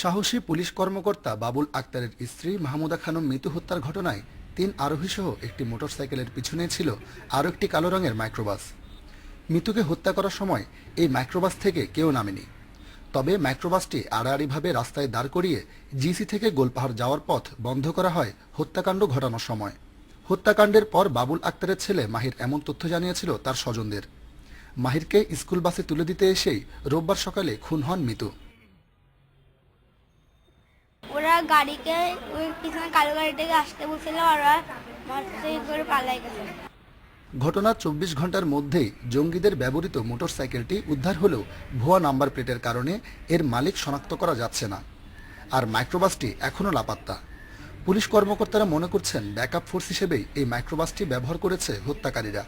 সাহসী পুলিশ কর্মকর্তা বাবুল আক্তারের স্ত্রী মাহমুদা খানম মৃত্যু হত্যার ঘটনায় তিন আরোহীসহ একটি মোটরসাইকেলের পিছনে ছিল আরও একটি কালো রঙের মাইক্রোবাস। মৃত্যুকে হত্যা করার সময় এই মাইক্রোবাস থেকে কেউ নামেনি। তবে মাইক্রোবাসটি আড়াআড়িভাবে রাস্তায় দাঁড় করিয়ে জিসি থেকে গোলপাহাড় যাওয়ার পথ বন্ধ করা হয় হত্যাকাণ্ড ঘটানোর সময়। হত্যাকাণ্ডের পর বাবুল আক্তারের ছেলে মাহির এমন তথ্য জানিয়েছিল তার স্বজনদের। মাহিরকে স্কুল বাসে তুলে দিতে এসেই রোববার সকালে খুন হন মিতু। গাড়িকে ওই পিছনে কালো গাড়িটাকে আসতে বলছিল ওরা মোটরসাইকেল করে পালাই গেছে। ঘটনার চব্বিশ ঘণ্টার মধ্যেই জঙ্গিদের ব্যবহৃত মোটরসাইকেলটি উদ্ধার হলেও ভুয়া নাম্বার প্লেটের কারণে এর মালিক শনাক্ত করা যাচ্ছে না। আর মাইক্রোবাসটি এখনও লাপাত্তা। পুলিশ কর্মকর্তারা মনে করছেন ব্যাকআপ ফোর্স হিসেবেই এই মাইক্রোবাসটি ব্যবহার করেছে হত্যাকারীরা।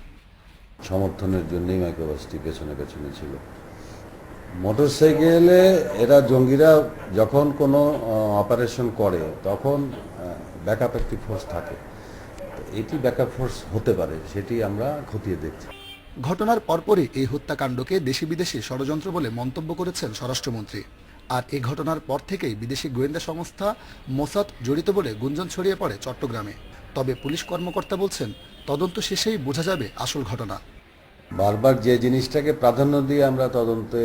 সমর্থনের জন্যই মাইক্রোবাসটি পেছনে পেছনে ছিল। মোটরসাইকেলে এরা জঙ্গিরা যখন কোনো অপারেশন করে, তখন ব্যাকআপ একটি ফোর্স থাকে। এটি ব্যাকআপ ফোর্স হতে পারে, সেটি আমরা খতিয়ে দেখছি। ঘটনার পরপরই এই হত্যাকাণ্ডকে দেশি বিদেশি ষড়যন্ত্র বলে মন্তব্য করেছেন স্বরাষ্ট্রমন্ত্রী। আর এই ঘটনার পর থেকেই বিদেশি গোয়েন্দা সংস্থা মোসাদ জড়িত বলে গুঞ্জন ছড়িয়ে পড়ে চট্টগ্রামে। তবে পুলিশ কর্মকর্তা বলছেন, তদন্ত শেষেই বোঝা যাবে আসল ঘটনা। বারবার যে জিনিসটাকে প্রাধান্য দিয়ে আমরা তদন্তে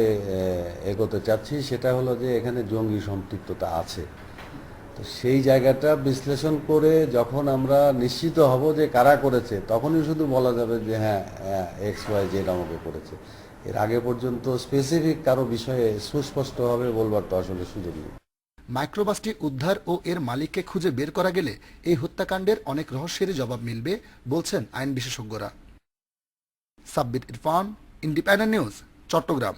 এগোতে চাচ্ছি, সেটা হলো যে এখানে জঙ্গি সম্পৃক্ততা আছে। তো সেই জায়গাটা বিশ্লেষণ করে যখন আমরা নিশ্চিত হব যে কারা করেছে, তখনই শুধু বলা যাবে যে হ্যাঁ এক্স, ওয়াই, জেড আমাকে করেছে। এর আগে পর্যন্ত স্পেসিফিক কারও বিষয়ে সুস্পষ্টভাবে বলবার তো আসলে সুযোগ নেই। মাইক্রোবাসটি উদ্ধার ও এর মালিককে খুঁজে বের করা গেলে এই হত্যাকাণ্ডের অনেক রহস্যেরই জবাব মিলবে, বলছেন আইন বিশেষজ্ঞরা। Sabbir Irfan Independent News Chattogram.